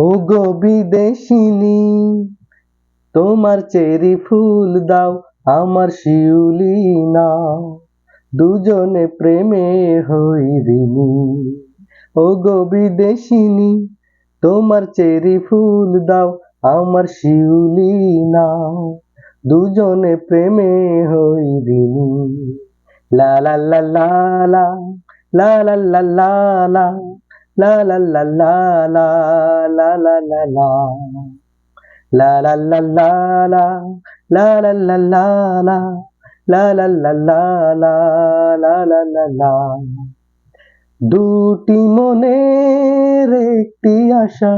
ও গো বিদেশিনী, তোমার চেরি ফুল দাও, আমার শিউলি নাও। দুজনে প্রেমে হই ঋণী। ও গো বিদেশিনী, তোমার চেরি ফুল দাও, আমার শিউলি নাও। দুজনে প্রেমে হই ঋণী। লা লা লা লা লা লা লা লা লা। লা la la la la la la La la la la la la la la la la La la la la la la la la la দুটি মনের একটি আশা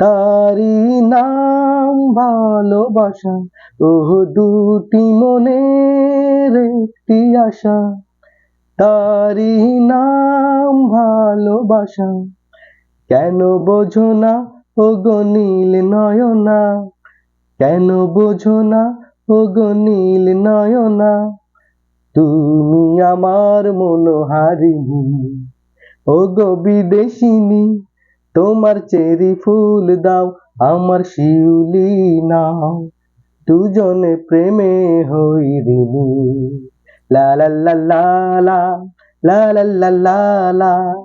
তারি নাম ভালোবাসা ওহ দুটি মনের একটি আশা তারি নাম ভালোবাসা। কেন বোঝো না? ও নীল নয়না। কেন বোঝো না? ও নীল নয়না। তুমি আমার মনোহারিণী। ও গো বিদেশিনী, তোমার চেরি ফুল দাও, আমার শিউলি নাও। দুজনে প্রেমে হই ঋণী La la la la la la la la la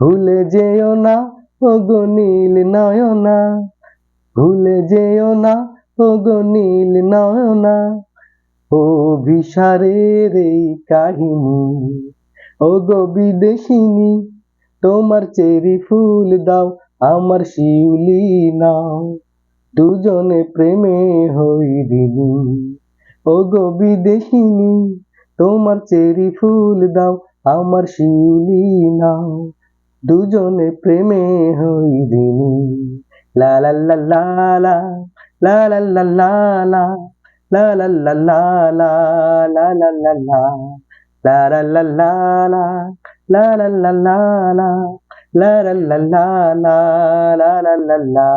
ভুলে যেও না ও নীল নয়না। ভুলে যেও না ও নীল নয়না। ও ভিসারের এই কাহিনী ও গো বিদেশিনী, তোমার চেরি ফুল দাও, আমার শিউলি নাও। দুজনে প্রেমে হই দিনী ও গো বিদেশিনী, তোমার চেরি ফুল দাও, আমার শিউলি নাও। দুজনে প্রেমে হই দিনী লা লা লা লা লা লা লা লা লা লা লা লা লা লা লা লা লা লা লা la